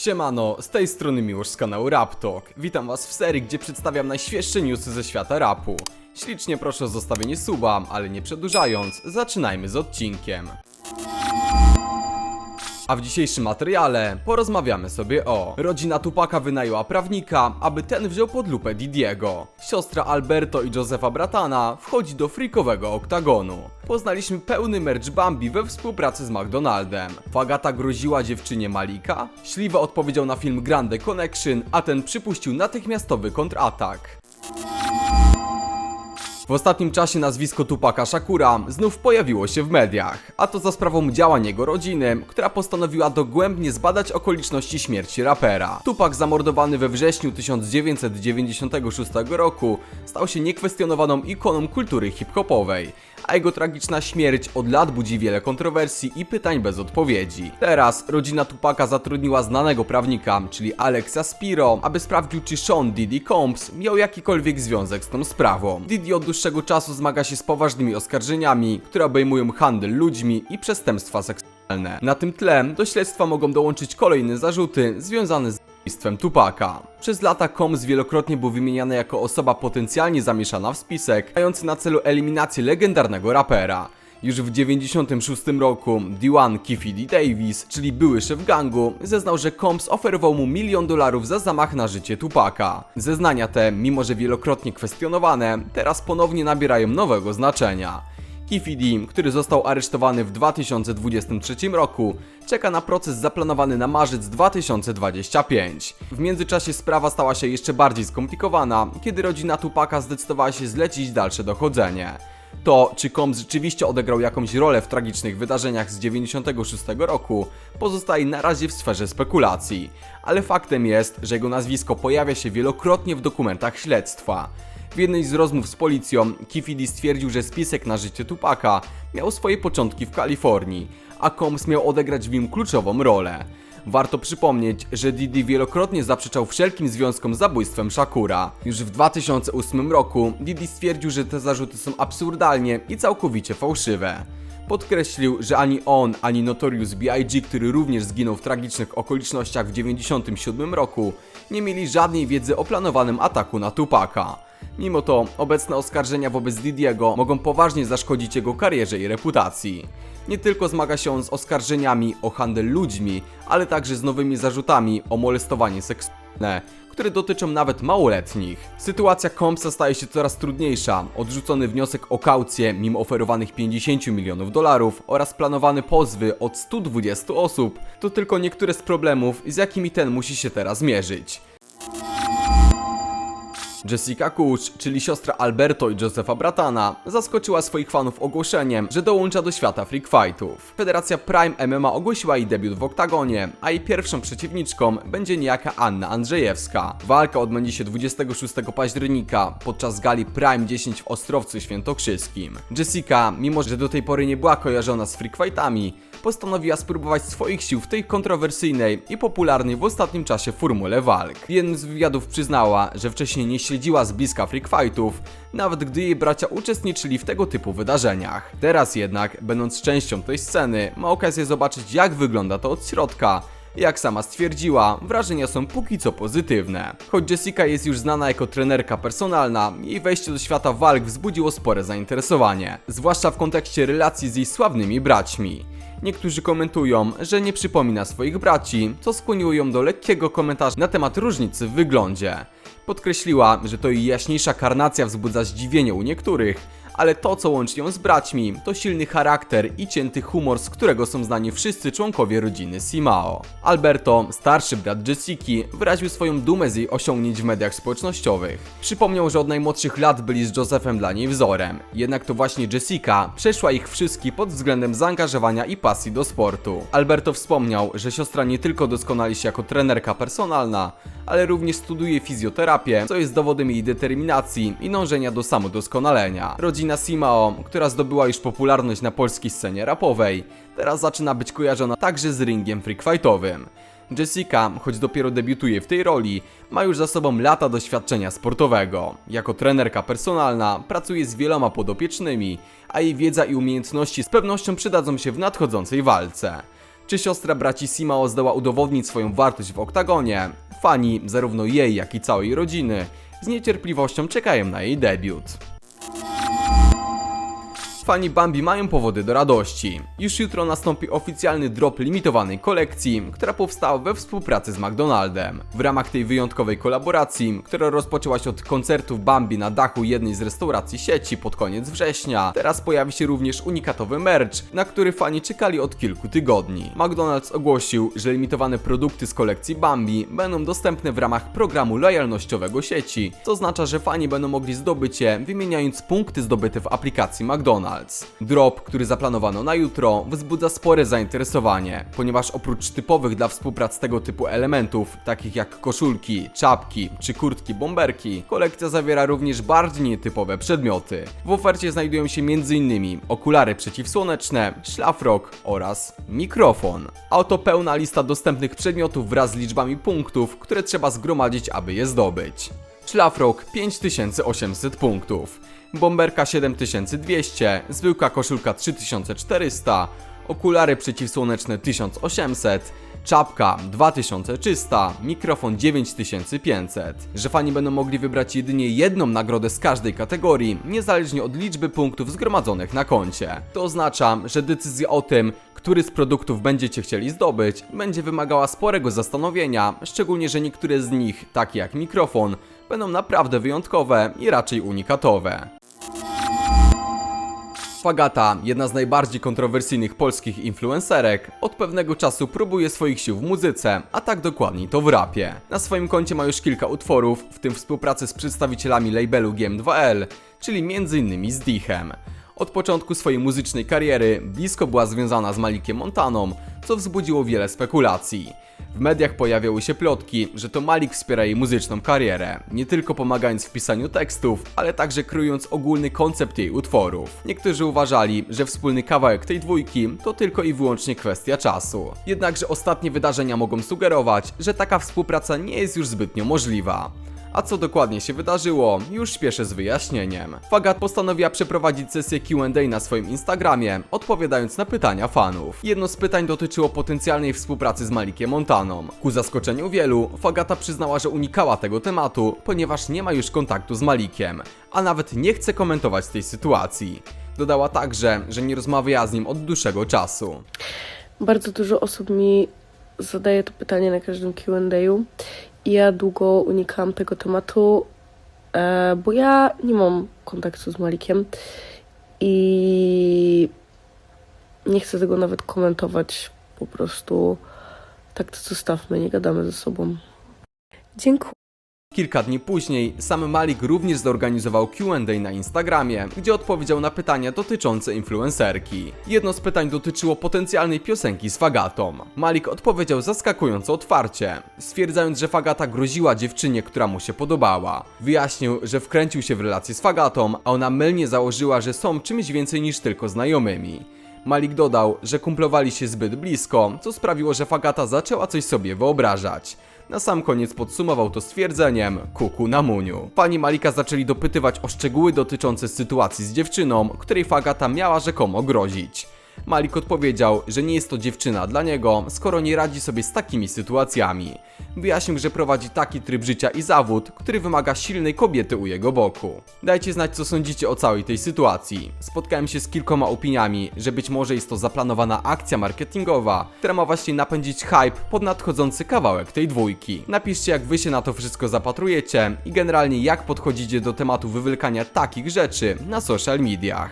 Siemano, z tej strony Miłosz z kanału Raptalk. Witam was w serii, gdzie przedstawiam najświeższe newsy ze świata rapu. Ślicznie proszę o zostawienie suba, ale nie przedłużając, zaczynajmy z odcinkiem. A w dzisiejszym materiale porozmawiamy sobie o Rodzina Tupaka wynajęła prawnika, aby ten wziął pod lupę Didiego. Siostra Alberto i Josefa Bratana wchodzi do frikowego oktagonu. Poznaliśmy pełny merch Bambi we współpracy z McDonaldem. Fagata groziła dziewczynie Malika Śliwa odpowiedział na film Grande Connection, a ten przypuścił natychmiastowy kontratak w ostatnim czasie nazwisko Tupaka Shakura znów pojawiło się w mediach, a to za sprawą działań jego rodziny, która postanowiła dogłębnie zbadać okoliczności śmierci rapera. Tupak zamordowany we wrześniu 1996 roku stał się niekwestionowaną ikoną kultury hip-hopowej, a jego tragiczna śmierć od lat budzi wiele kontrowersji i pytań bez odpowiedzi. Teraz rodzina Tupaka zatrudniła znanego prawnika, czyli Alexa Spiro, aby sprawdził czy Sean Diddy Combs miał jakikolwiek związek z tą sprawą. Diddy od dłuższego czasu zmaga się z poważnymi oskarżeniami, które obejmują handel ludźmi i przestępstwa seksualne. Na tym tle do śledztwa mogą dołączyć kolejne zarzuty związane z zabójstwem Tupaka. Przez lata Combs wielokrotnie był wymieniany jako osoba potencjalnie zamieszana w spisek, mający na celu eliminację legendarnego rapera. Już w 96 roku D1 Kiffy D. Davis, czyli były szef gangu, zeznał, że Combs oferował mu milion dolarów za zamach na życie Tupaka. Zeznania te, mimo że wielokrotnie kwestionowane, teraz ponownie nabierają nowego znaczenia. D, który został aresztowany w 2023 roku, czeka na proces zaplanowany na marzec 2025. W międzyczasie sprawa stała się jeszcze bardziej skomplikowana, kiedy rodzina Tupaka zdecydowała się zlecić dalsze dochodzenie. To, czy Combs rzeczywiście odegrał jakąś rolę w tragicznych wydarzeniach z 96 roku, pozostaje na razie w sferze spekulacji, ale faktem jest, że jego nazwisko pojawia się wielokrotnie w dokumentach śledztwa. W jednej z rozmów z policją Kiffy D stwierdził, że spisek na życie Tupaka miał swoje początki w Kalifornii, a Combs miał odegrać w nim kluczową rolę. Warto przypomnieć, że Diddy wielokrotnie zaprzeczał wszelkim związkom z zabójstwem Shakura. Już w 2008 roku Diddy stwierdził, że te zarzuty są absurdalnie i całkowicie fałszywe. Podkreślił, że ani on, ani Notorious B.I.G., który również zginął w tragicznych okolicznościach w 1997 roku, nie mieli żadnej wiedzy o planowanym ataku na Tupaka. Mimo to obecne oskarżenia wobec Didiego mogą poważnie zaszkodzić jego karierze i reputacji. Nie tylko zmaga się on z oskarżeniami o handel ludźmi, ale także z nowymi zarzutami o molestowanie seksualne, które dotyczą nawet małoletnich. Sytuacja Combsa staje się coraz trudniejsza. Odrzucony wniosek o kaucję mimo oferowanych 50 milionów dolarów oraz planowane pozwy od 120 osób to tylko niektóre z problemów, z jakimi ten musi się teraz mierzyć. Jessica Kuch, czyli siostra Alberto i Josefa Bratana, zaskoczyła swoich fanów ogłoszeniem, że dołącza do świata freak fightów. Federacja Prime MMA ogłosiła jej debiut w oktagonie, a jej pierwszą przeciwniczką będzie niejaka Anna Andrzejewska. Walka odbędzie się 26 października podczas gali Prime 10 w Ostrowcu Świętokrzyskim. Jessica, mimo że do tej pory nie była kojarzona z freak fightami, postanowiła spróbować swoich sił w tej kontrowersyjnej i popularnej w ostatnim czasie formule walk. Jednym z wywiadów przyznała, że wcześniej nie śledziła z bliska freak fightów, nawet gdy jej bracia uczestniczyli w tego typu wydarzeniach. Teraz jednak, będąc częścią tej sceny, ma okazję zobaczyć jak wygląda to od środka. Jak sama stwierdziła, wrażenia są póki co pozytywne. Choć Jessica jest już znana jako trenerka personalna, jej wejście do świata walk wzbudziło spore zainteresowanie, zwłaszcza w kontekście relacji z jej sławnymi braćmi. Niektórzy komentują, że nie przypomina swoich braci, co skłoniło ją do lekkiego komentarza na temat różnicy w wyglądzie. Podkreśliła, że to jej jaśniejsza karnacja wzbudza zdziwienie u niektórych, ale to co łączy ją z braćmi to silny charakter i cięty humor, z którego są znani wszyscy członkowie rodziny Simao. Alberto, starszy brat Jessiki, wyraził swoją dumę z jej osiągnięć w mediach społecznościowych. Przypomniał, że od najmłodszych lat byli z Josephem dla niej wzorem. Jednak to właśnie Jessica przeszła ich wszystkich pod względem zaangażowania i pasji do sportu. Alberto wspomniał, że siostra nie tylko doskonali się jako trenerka personalna, ale również studiuje fizjoterapię, co jest dowodem jej determinacji i dążenia do samodoskonalenia. Rodzina Simao, która zdobyła już popularność na polskiej scenie rapowej, teraz zaczyna być kojarzona także z ringiem freakfightowym. Jessica, choć dopiero debiutuje w tej roli, ma już za sobą lata doświadczenia sportowego. Jako trenerka personalna pracuje z wieloma podopiecznymi, a jej wiedza i umiejętności z pewnością przydadzą się w nadchodzącej walce. Czy siostra braci Simao zdoła udowodnić swoją wartość w oktagonie? Fani, zarówno jej, jak i całej rodziny, z niecierpliwością czekają na jej debiut. Fani Bambi mają powody do radości. Już jutro nastąpi oficjalny drop limitowanej kolekcji, która powstała we współpracy z McDonaldem. W ramach tej wyjątkowej kolaboracji, która rozpoczęła się od koncertów Bambi na dachu jednej z restauracji sieci pod koniec września, teraz pojawi się również unikatowy merch, na który fani czekali od kilku tygodni. McDonald's ogłosił, że limitowane produkty z kolekcji Bambi będą dostępne w ramach programu lojalnościowego sieci, co oznacza, że fani będą mogli zdobyć je wymieniając punkty zdobyte w aplikacji McDonald's. Drop, który zaplanowano na jutro, wzbudza spore zainteresowanie, ponieważ oprócz typowych dla współprac tego typu elementów, takich jak koszulki, czapki czy kurtki bomberki, kolekcja zawiera również bardziej nietypowe przedmioty. W ofercie znajdują się m.in. okulary przeciwsłoneczne, szlafrok oraz mikrofon. A oto pełna lista dostępnych przedmiotów wraz z liczbami punktów, które trzeba zgromadzić, aby je zdobyć. Szlafrok 5800 punktów, bomberka 7200, zwykła koszulka 3400, okulary przeciwsłoneczne 1800, czapka 2300, mikrofon 9500. Że fani będą mogli wybrać jedynie jedną nagrodę z każdej kategorii, niezależnie od liczby punktów zgromadzonych na koncie. To oznacza, że decyzja o tym, który z produktów będziecie chcieli zdobyć, będzie wymagała sporego zastanowienia, szczególnie, że niektóre z nich, takie jak mikrofon, będą naprawdę wyjątkowe i raczej unikatowe. Fagata, jedna z najbardziej kontrowersyjnych polskich influencerek, od pewnego czasu próbuje swoich sił w muzyce, a tak dokładniej to w rapie. Na swoim koncie ma już kilka utworów, w tym współpracę z przedstawicielami labelu GM2L, czyli m.in. z Dichem. Od początku swojej muzycznej kariery blisko była związana z Malikiem Montaną, co wzbudziło wiele spekulacji. W mediach pojawiały się plotki, że to Malik wspiera jej muzyczną karierę, nie tylko pomagając w pisaniu tekstów, ale także kreując ogólny koncept jej utworów. Niektórzy uważali, że wspólny kawałek tej dwójki to tylko i wyłącznie kwestia czasu. Jednakże ostatnie wydarzenia mogą sugerować, że taka współpraca nie jest już zbytnio możliwa. A co dokładnie się wydarzyło, już śpieszę z wyjaśnieniem. Fagat postanowiła przeprowadzić sesję Q&A na swoim Instagramie, odpowiadając na pytania fanów. Jedno z pytań dotyczyło potencjalnej współpracy z Malikiem Montaną. Ku zaskoczeniu wielu, Fagata przyznała, że unikała tego tematu, ponieważ nie ma już kontaktu z Malikiem, a nawet nie chce komentować tej sytuacji. Dodała także, że nie rozmawia z nim od dłuższego czasu. Bardzo dużo osób mi zadaje to pytanie na każdym QA. Ja długo unikałam tego tematu, e, bo ja nie mam kontaktu z Malikiem i nie chcę tego nawet komentować. Po prostu tak to zostawmy, nie gadamy ze sobą. Dziękuję. Kilka dni później sam Malik również zorganizował Q&A na Instagramie, gdzie odpowiedział na pytania dotyczące influencerki. Jedno z pytań dotyczyło potencjalnej piosenki z Fagatą. Malik odpowiedział zaskakująco otwarcie, stwierdzając, że Fagata groziła dziewczynie, która mu się podobała. Wyjaśnił, że wkręcił się w relację z Fagatą, a ona mylnie założyła, że są czymś więcej niż tylko znajomymi. Malik dodał, że kumplowali się zbyt blisko, co sprawiło, że Fagata zaczęła coś sobie wyobrażać. Na sam koniec podsumował to stwierdzeniem kuku na muniu. Fani Malika zaczęli dopytywać o szczegóły dotyczące sytuacji z dziewczyną, której Fagata miała rzekomo grozić. Malik odpowiedział, że nie jest to dziewczyna dla niego, skoro nie radzi sobie z takimi sytuacjami. Wyjaśnił, że prowadzi taki tryb życia i zawód, który wymaga silnej kobiety u jego boku. Dajcie znać, co sądzicie o całej tej sytuacji. Spotkałem się z kilkoma opiniami, że być może jest to zaplanowana akcja marketingowa, która ma właśnie napędzić hype pod nadchodzący kawałek tej dwójki. Napiszcie, jak wy się na to wszystko zapatrujecie i generalnie jak podchodzicie do tematu wywlekania takich rzeczy na social mediach.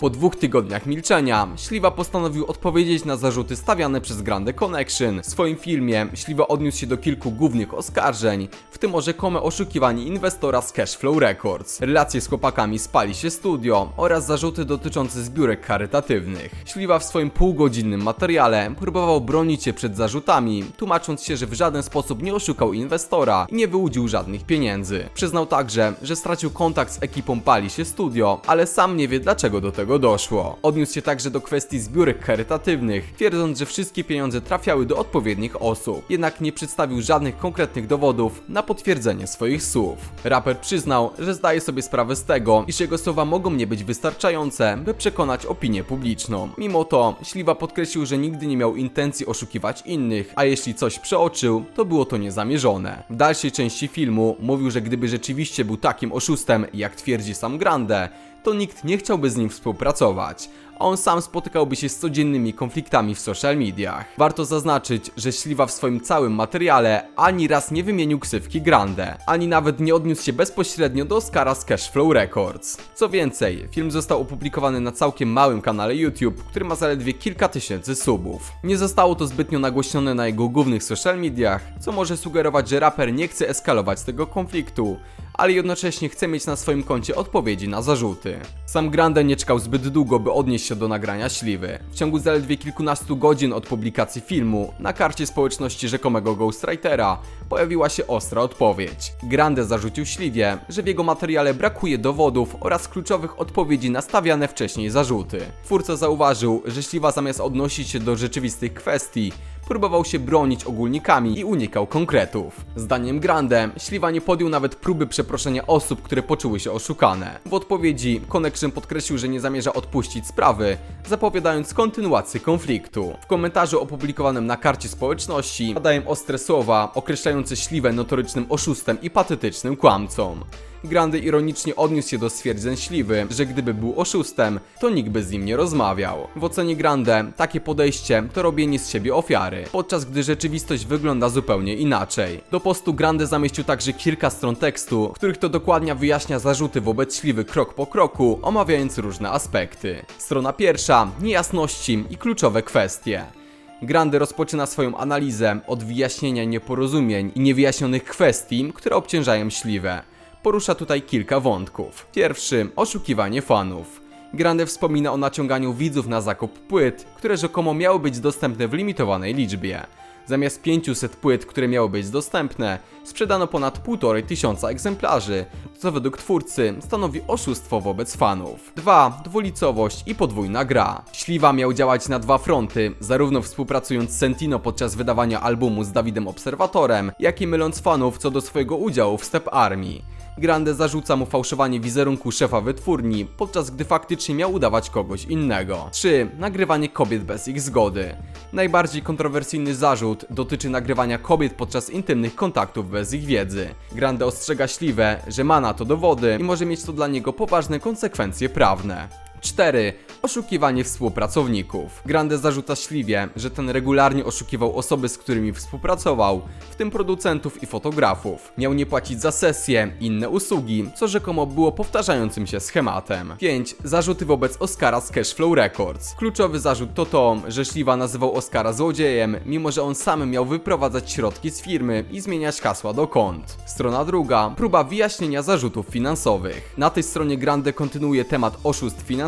Po dwóch tygodniach milczenia, Śliwa postanowił odpowiedzieć na zarzuty stawiane przez Grande Connection. W swoim filmie Śliwa odniósł się do kilku głównych oskarżeń, w tym o rzekome oszukiwanie inwestora z Cashflow Records, relacje z chłopakami spali się studio oraz zarzuty dotyczące zbiórek charytatywnych. Śliwa w swoim półgodzinnym materiale próbował bronić się przed zarzutami, tłumacząc się, że w żaden sposób nie oszukał inwestora i nie wyłudził żadnych pieniędzy. Przyznał także, że stracił kontakt z ekipą Pali się studio, ale sam nie wie dlaczego do tego doszło. Odniósł się także do kwestii zbiórek charytatywnych, twierdząc, że wszystkie pieniądze trafiały do odpowiednich osób. Jednak nie przedstawił żadnych konkretnych dowodów na potwierdzenie swoich słów. Raper przyznał, że zdaje sobie sprawę z tego, iż jego słowa mogą nie być wystarczające, by przekonać opinię publiczną. Mimo to, Śliwa podkreślił, że nigdy nie miał intencji oszukiwać innych, a jeśli coś przeoczył, to było to niezamierzone. W dalszej części filmu mówił, że gdyby rzeczywiście był takim oszustem, jak twierdzi sam Grande, to nikt nie chciałby z nim współpracować, a on sam spotykałby się z codziennymi konfliktami w social mediach. Warto zaznaczyć, że Śliwa w swoim całym materiale ani raz nie wymienił ksywki Grande, ani nawet nie odniósł się bezpośrednio do Oscara z Cashflow Records. Co więcej, film został opublikowany na całkiem małym kanale YouTube, który ma zaledwie kilka tysięcy subów. Nie zostało to zbytnio nagłośnione na jego głównych social mediach, co może sugerować, że raper nie chce eskalować tego konfliktu, ale jednocześnie chce mieć na swoim koncie odpowiedzi na zarzuty. Sam Grande nie czekał zbyt długo, by odnieść się do nagrania śliwy. W ciągu zaledwie kilkunastu godzin od publikacji filmu na karcie społeczności rzekomego Ghostwritera pojawiła się ostra odpowiedź. Grande zarzucił śliwie, że w jego materiale brakuje dowodów oraz kluczowych odpowiedzi na stawiane wcześniej zarzuty. Twórca zauważył, że śliwa zamiast odnosić się do rzeczywistych kwestii, próbował się bronić ogólnikami i unikał konkretów. Zdaniem Grande, Śliwa nie podjął nawet próby przeproszenia osób, które poczuły się oszukane. W odpowiedzi Connection podkreślił, że nie zamierza odpuścić sprawy, zapowiadając kontynuację konfliktu. W komentarzu opublikowanym na karcie społeczności padają ostre słowa określające Śliwę notorycznym oszustem i patetycznym kłamcą. Grandy ironicznie odniósł się do stwierdzeń Śliwy, że gdyby był oszustem, to nikt by z nim nie rozmawiał. W ocenie Grande takie podejście to robienie z siebie ofiary, podczas gdy rzeczywistość wygląda zupełnie inaczej. Do postu Grande zamieścił także kilka stron tekstu, w których to dokładnie wyjaśnia zarzuty wobec Śliwy krok po kroku, omawiając różne aspekty. Strona pierwsza, niejasności i kluczowe kwestie. Grande rozpoczyna swoją analizę od wyjaśnienia nieporozumień i niewyjaśnionych kwestii, które obciążają śliwę. Porusza tutaj kilka wątków. Pierwszy oszukiwanie fanów. Grande wspomina o naciąganiu widzów na zakup płyt, które rzekomo miały być dostępne w limitowanej liczbie. Zamiast 500 płyt, które miały być dostępne, sprzedano ponad 1,5 tysiąca egzemplarzy, co według twórcy stanowi oszustwo wobec fanów. 2. Dwulicowość i podwójna gra. Śliwa miał działać na dwa fronty, zarówno współpracując z Sentino podczas wydawania albumu z Dawidem Obserwatorem, jak i myląc fanów co do swojego udziału w Step Army. Grande zarzuca mu fałszowanie wizerunku szefa wytwórni, podczas gdy faktycznie miał udawać kogoś innego. 3. Nagrywanie kobiet bez ich zgody. Najbardziej kontrowersyjny zarzut dotyczy nagrywania kobiet podczas intymnych kontaktów bez ich wiedzy. Grande ostrzega Śliwę, że ma na to dowody i może mieć to dla niego poważne konsekwencje prawne. 4. Oszukiwanie współpracowników. Grande zarzuca Śliwie, że ten regularnie oszukiwał osoby, z którymi współpracował, w tym producentów i fotografów. Miał nie płacić za sesje, inne usługi, co rzekomo było powtarzającym się schematem. 5. Zarzuty wobec Oscara z Cashflow Records. Kluczowy zarzut to to, że Śliwa nazywał Oscara złodziejem, mimo że on sam miał wyprowadzać środki z firmy i zmieniać hasła do kont. Strona druga. Próba wyjaśnienia zarzutów finansowych. Na tej stronie Grande kontynuuje temat oszustw finansowych,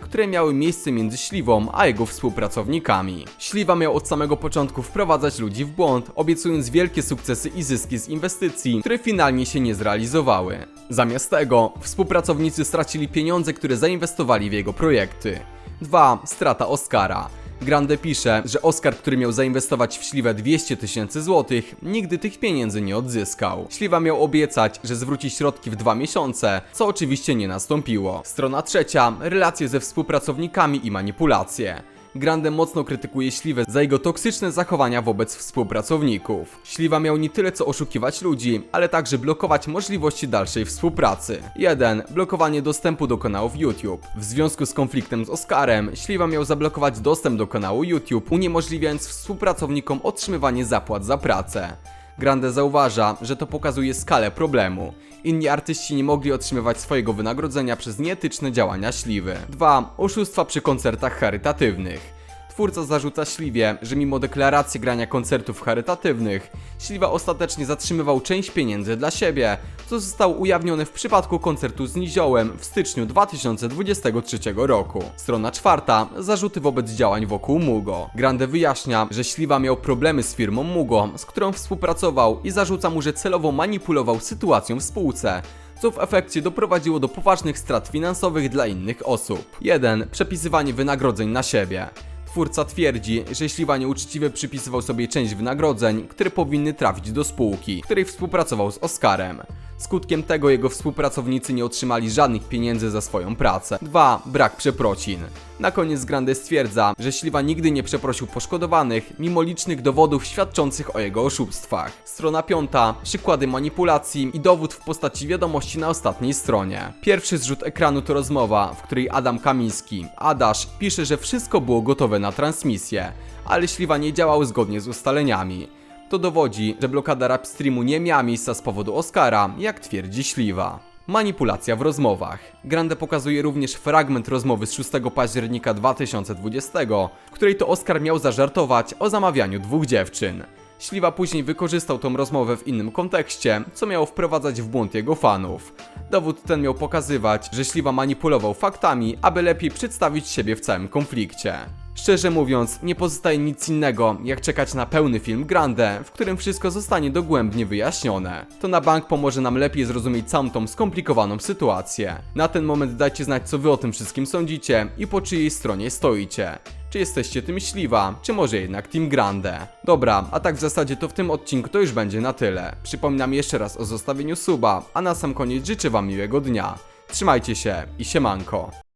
które miały miejsce między Śliwą a jego współpracownikami. Śliwa miał od samego początku wprowadzać ludzi w błąd, obiecując wielkie sukcesy i zyski z inwestycji, które finalnie się nie zrealizowały. Zamiast tego, współpracownicy stracili pieniądze, które zainwestowali w jego projekty. 2. Strata Oscara. Grande pisze, że Oscar, który miał zainwestować w Śliwę 200 tysięcy złotych, nigdy tych pieniędzy nie odzyskał. Śliwa miał obiecać, że zwróci środki w dwa miesiące, co oczywiście nie nastąpiło. Strona trzecia, relacje ze współpracownikami i manipulacje. Grande mocno krytykuje Śliwę za jego toksyczne zachowania wobec współpracowników. Śliwa miał nie tyle co oszukiwać ludzi, ale także blokować możliwości dalszej współpracy. 1. Blokowanie dostępu do kanałów YouTube. W związku z konfliktem z Oscarem, Śliwa miał zablokować dostęp do kanału YouTube, uniemożliwiając współpracownikom otrzymywanie zapłat za pracę. Grande zauważa, że to pokazuje skalę problemu. Inni artyści nie mogli otrzymywać swojego wynagrodzenia przez nieetyczne działania Śliwy. 2. Oszustwa przy koncertach charytatywnych. Twórca zarzuca Śliwie, że mimo deklaracji grania koncertów charytatywnych, Śliwa ostatecznie zatrzymywał część pieniędzy dla siebie, co zostało ujawnione w przypadku koncertu z Niziołem w styczniu 2023 roku. Strona czwarta. Zarzuty wobec działań wokół Mugo. Grande wyjaśnia, że Śliwa miał problemy z firmą Mugo, z którą współpracował i zarzuca mu, że celowo manipulował sytuacją w spółce, co w efekcie doprowadziło do poważnych strat finansowych dla innych osób. 1. Przepisywanie wynagrodzeń na siebie. Twórca twierdzi, że Śliwa nieuczciwie przypisywał sobie część wynagrodzeń, które powinny trafić do spółki, której współpracował z Oscarem. Skutkiem tego jego współpracownicy nie otrzymali żadnych pieniędzy za swoją pracę. 2. Brak przeprocin. Na koniec Grande stwierdza, że Śliwa nigdy nie przeprosił poszkodowanych, mimo licznych dowodów świadczących o jego oszustwach. Strona 5. Przykłady manipulacji i dowód w postaci wiadomości na ostatniej stronie. Pierwszy zrzut ekranu to rozmowa, w której Adam Kamiński, Adaś, pisze, że wszystko było gotowe na transmisję, ale Śliwa nie działał zgodnie z ustaleniami. To dowodzi, że blokada rap streamu nie miała miejsca z powodu Oscara, jak twierdzi Śliwa. Manipulacja w rozmowach. Grande pokazuje również fragment rozmowy z 6 października 2020, w której to Oscar miał zażartować o zamawianiu dwóch dziewczyn. Śliwa później wykorzystał tą rozmowę w innym kontekście, co miało wprowadzać w błąd jego fanów. Dowód ten miał pokazywać, że Śliwa manipulował faktami, aby lepiej przedstawić siebie w całym konflikcie. Szczerze mówiąc, nie pozostaje nic innego, jak czekać na pełny film Grande, w którym wszystko zostanie dogłębnie wyjaśnione. To na bank pomoże nam lepiej zrozumieć całą tą skomplikowaną sytuację. Na ten moment dajcie znać, co wy o tym wszystkim sądzicie i po czyjej stronie stoicie. Czy jesteście tym śliwa, czy może jednak Team Grande? Dobra, a tak w zasadzie to w tym odcinku to już będzie na tyle. Przypominam jeszcze raz o zostawieniu suba, a na sam koniec życzę wam miłego dnia. Trzymajcie się i siemanko.